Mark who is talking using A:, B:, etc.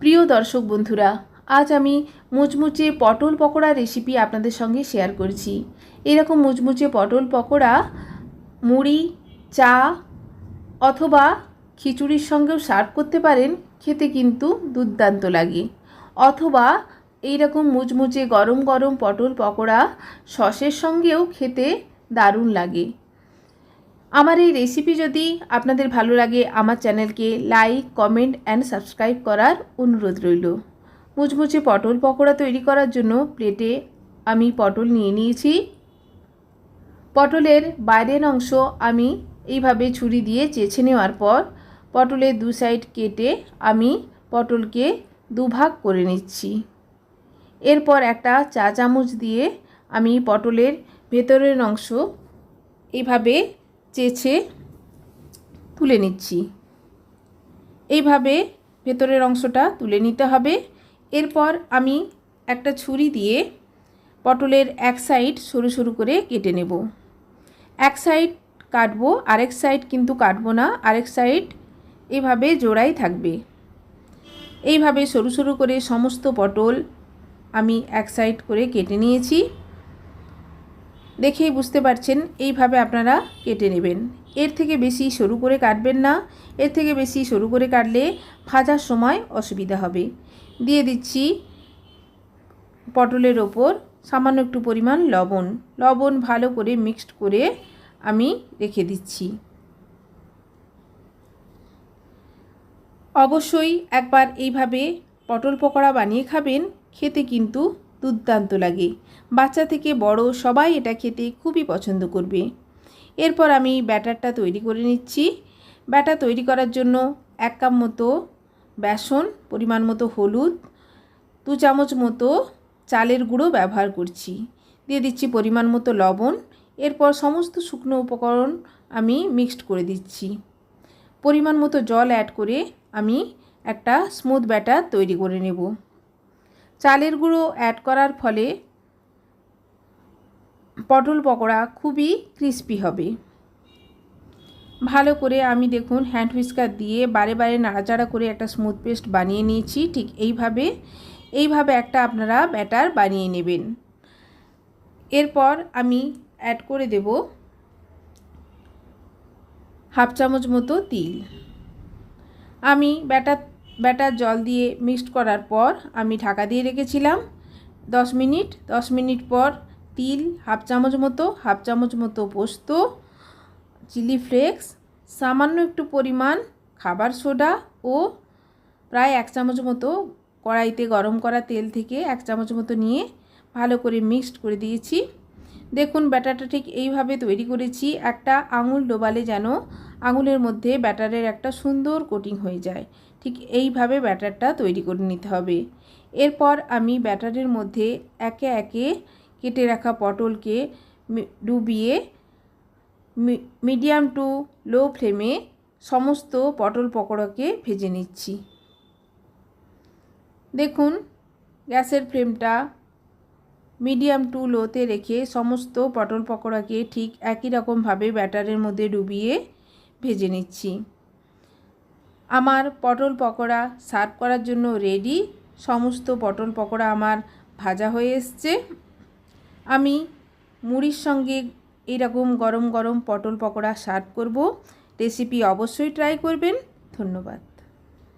A: প্রিয় দর্শক বন্ধুরা, আজ আমি মুচমুচে পটল পকোড়া রেসিপি আপনাদের সঙ্গে শেয়ার করছি। এরকম মুচমুচে পটল পকোড়া, মুড়ি, চা অথবা খিচুড়ির সঙ্গেও সার্ভ করতে পারেন, খেতে কিন্তু দুর্দান্ত লাগে। অথবা এইরকম মুচমুচে গরম গরম পটল পকোড়া, সসের সঙ্গেও খেতে দারুণ লাগে। আমার এই রেসিপি যদি আপনাদের ভালো লাগে, আমার চ্যানেলকে লাইক কমেন্ট অ্যান্ড সাবস্ক্রাইব করার অনুরোধ রইল। মুচমুচে পটল পকোড়া তৈরি করার জন্য প্লেটে আমি পটল নিয়ে নিয়েছি। পটলের বাইরের অংশ আমি এইভাবে ছুরি দিয়ে চেছে নেওয়ার পর, পটলের দু সাইড কেটে আমি পটলকে দুভাগ করে নিচ্ছি। এরপর একটা চা চামচ দিয়ে আমি পটলের ভেতরের অংশ এইভাবে চেছে তুলে নিচ্ছি। এইভাবে ভেতরের অংশটা তুলে নিতে হবে। এরপর আমি একটা ছুরি দিয়ে পটলের এক সাইড সরু সরু করে কেটে নেব। এক সাইড কাটবো, আরেক সাইড কিন্তু কাটবো না, আরেক সাইড এভাবে জোড়াই থাকবে। এইভাবে সরু সরু করে সমস্ত পটল আমি এক সাইড করে কেটে নিয়েছি। দেখেই বুঝতে পারছেন এইভাবে আপনারা কেটে নেবেন। এর থেকে বেশি সরু করে কাটবেন না। এর থেকে বেশি সরু করে কাটলে ভাজার সময় অসুবিধা হবে। দিয়ে দিচ্ছি পটলের ওপর সামান্য একটু পরিমাণ লবণ। লবণ ভালো করে মিক্সড করে আমি রেখে দিচ্ছি। অবশ্যই একবার এইভাবে পটল পকোড়া বানিয়ে খাবেন, খেতে কিন্তু দুর্দান্ত লাগে। বাচ্চা থেকে বড় সবাই এটা খেতে খুবই পছন্দ করবে। এরপর আমি ব্যাটারটা তৈরি করে নিচ্ছি। ব্যাটার তৈরি করার জন্য এক কাপ মতো বেসন, পরিমাণ মতো হলুদ, দু চামচ মতো চালের গুঁড়ো ব্যবহার করছি। দিয়ে দিচ্ছি পরিমাণ মতো লবণ। এরপর সমস্ত শুকনো উপকরণ আমি মিক্সড করে দিচ্ছি। পরিমাণ মতো জল অ্যাড করে আমি একটা স্মুথ ব্যাটার তৈরি করে নেব। চালের গুঁড়ো অ্যাড করার ফলে পটল পকোড়া খুবই ক্রিস্পি হবে। ভালো করে আমি দেখুন হ্যান্ড হুইস্কার দিয়ে বারে বারে নাড়াচাড়া করে একটা স্মুথ পেস্ট বানিয়ে নিয়েছি। ঠিক এইভাবে এইভাবে একটা আপনারা ব্যাটার বানিয়ে নেবেন। এরপর আমি অ্যাড করে দেব হাফ চামচ মতো তিল। আমি ব্যাটার ব্যাটার জল দিয়ে মিক্সড করার পর আমি ঢাকা দিয়ে রেখেছিলাম। দশ মিনিট দশ মিনিট পর তিল, হাফ চামচ মতো, হাফ চামচ মতো পোস্ত, চিলি ফ্লেক্স, সামান্য একটু পরিমাণ খাবার সোডা ও প্রায় এক চামচ মতো কড়াইতে গরম করা তেল থেকে এক চামচ মতো নিয়ে ভালো করে মিক্সড করে দিয়েছি। দেখুন, ব্যাটারটা ঠিক এইভাবে তৈরি করেছি। একটা আঙুল ডোবালে যেন আঙুলের মধ্যে ব্যাটারের একটা সুন্দর কোটিং হয়ে যায়। ঠিক এইভাবে ব্যাটারটা তৈরি করে নিতে হবে। এরপর আমি ব্যাটারের মধ্যে একে একে কেটে রাখা পটলকে ডুবিয়ে মিডিয়াম টু লো ফ্লেমে সমস্ত পটল পকোড়াকে ভেজে নিচ্ছি। দেখুন, গ্যাসের ফ্লেমটা মিডিয়াম টু লোতে রেখে সমস্ত পটল পকোড়াকে ঠিক একই রকমভাবে ব্যাটারের মধ্যে ডুবিয়ে ভেজে নিচ্ছি। আমার পটল পকোড়া সার্ভ করার জন্য রেডি সমস্ত পটল পকোড়া আমার ভাজা হয়ে এসছে। আমি মুড়ির সঙ্গে এরকম গরম গরম পটল পকোড়া সার্ভ করব। রেসিপি অবশ্যই ট্রাই করবেন। ধন্যবাদ।